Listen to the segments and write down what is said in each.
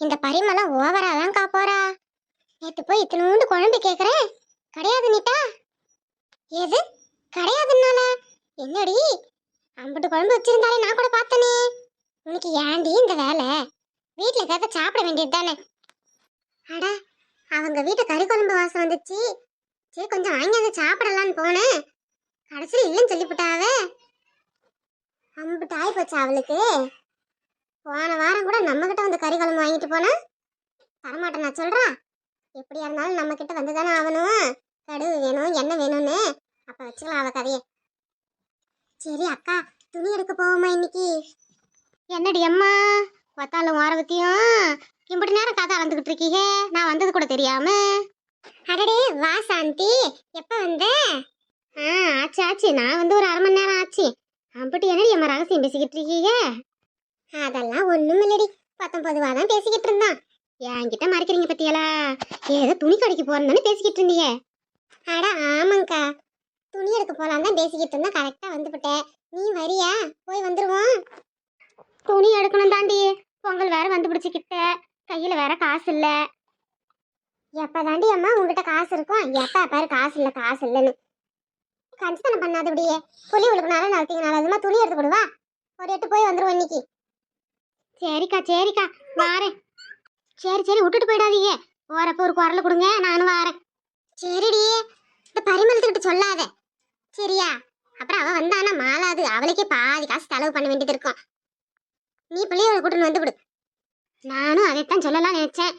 இந்த பரிமளம் ஓவரா தான் காப்போறா. நேத்து போய் இத்தினூண்டு குழம்பு கேக்குறேன். கிடையாது நீட்டா எது? கிடையாதுன்னால. என்னடி? அம்பட்டு குழம்பு வச்சிருந்தாலே நான் கூட பார்த்தனே. உனக்கு ஏன்டி இந்த வேலை? வீட்டில் ஏதாவது சாப்பிட வேண்டியது தானே. அட அவங்க வீட்டு கறி குழம்பு வாசம் வந்துச்சு. சரி கொஞ்சம் வாங்கி அதை சாப்பிடலான்னு போனேன். கடைசியில் இல்லைன்னு சொல்லிவிட்டாவே அம்புட்டு ஆகி போச்சா அவளுக்கு. போன வாரம் கூட நம்ம கிட்ட வந்து கறி குழம்பு வாங்கிட்டு போனா? தரமாட்டேன் நான் சொல்றா. எப்படியா இருந்தாலும் நம்ம கிட்ட வந்து தானே ஆகணும். கடுகு வேணும் எண்ணெய் வேணும்னு. அப்ப வச்சுக்கலாம் அவ கதையை. சரி அக்கா துணி எடுக்க போவோமா இன்னைக்கு? என்னடி அம்மா? ஒத்தாலும் வாரவத்தியும் இப்படி நேரம் கதை அளந்துக்கிட்டு இருக்கீங்க. நான் வந்தது கூட தெரியாம. அடடே வா சாந்தி. எப்போ வந்த? ஆ ஆச்சு ஆச்சு. நான் வந்து ஒரு அரை மணி நேரம் ஆச்சு. அப்படி என்னடி அம்மா ரகசியம் பேசிக்கிட்டு இருக்கீங்க? அதெல்லாம் ஒன்றும் இல்லடி பத்தொன்பதுவா தான் பேசிக்கிட்டு இருந்தான் என்கிட்ட மறைக்கிறீங்க பத்தியலா? ஏதோ துணி கடைக்கு போறேன்னு பேசிக்கிட்டு இருந்தியே அட ஆமாங்கக்கா துணி எடுக்க போலாம் தான் பேசிக்கிட்டு இருந்தா கரெக்டா வந்துவிட்டேன் நீ வரியா? போய் வந்துருவோம். துணி எடுக்கணும் தாண்டி. பொங்கல் வேற வந்து பிடிச்சிக்கிட்ட கையில வேற காசு இல்ல. எப்ப தாண்டி அம்மா உங்ககிட்ட காசு இருக்கும் எப்ப பாரு காசு இல்ல காசு இல்லைன்னு. கஞ்சத்தனம் பண்ணாது இப்படியே புளி உழுக்குனாலும் நடத்திங்கனாலும் அதுமா துணி எடுத்து கொடுவா ஒரு எட்டு போய் வந்துருவோம் இன்னைக்கு. சரிக்கா சரிக்கா. வாரேன். சரி சரி விட்டுட்டு போயிடாதீங்க. போறப்ப ஒரு குரல் கொடுங்க நானும் வாரேன். சரிடி. இந்த பரிமளத்துக்கிட்ட சொல்லாத. சரியா? அப்புறம் அவ வந்தானா மாலாது அவளுக்கே பாதி காசு செலவு பண்ண வேண்டியது இருக்கும். நீ பிள்ளையோட கூட்டின்னு வந்து விடு நானும் அதைத்தான் சொல்லலாம் நினைச்சேன்.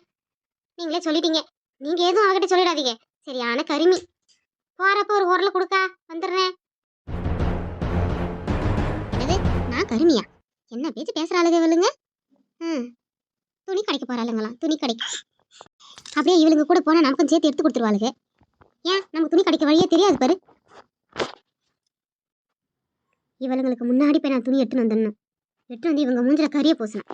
நீங்களே சொல்லிட்டீங்க. நீங்க எதுவும் அவகிட்ட சொல்லிடாதீங்க. சரியான கருமி. போறப்ப ஒரு குரல் கொடுக்கா. வந்துடுறேன். நான் கருமியா? என்ன பேச்சு பேசுறாளுங்க இவளுங்க? துணி கடைக்கு போறாளுங்களாம். துணி கடைக்கு அப்படியே இவளுங்க கூட போனா நமக்கும் சேர்த்து எடுத்து கொடுத்துருவாளுங்க ஏன்? நமக்கு துணி கடைக்கு வழியே தெரியாது பாரு. இவளுங்களுக்கு முன்னாடி போய் நான் துணி எடுத்துன்னு வந்துடணும் எடுத்து வந்து இவங்க மூஞ்சில கறியை பூசணும்.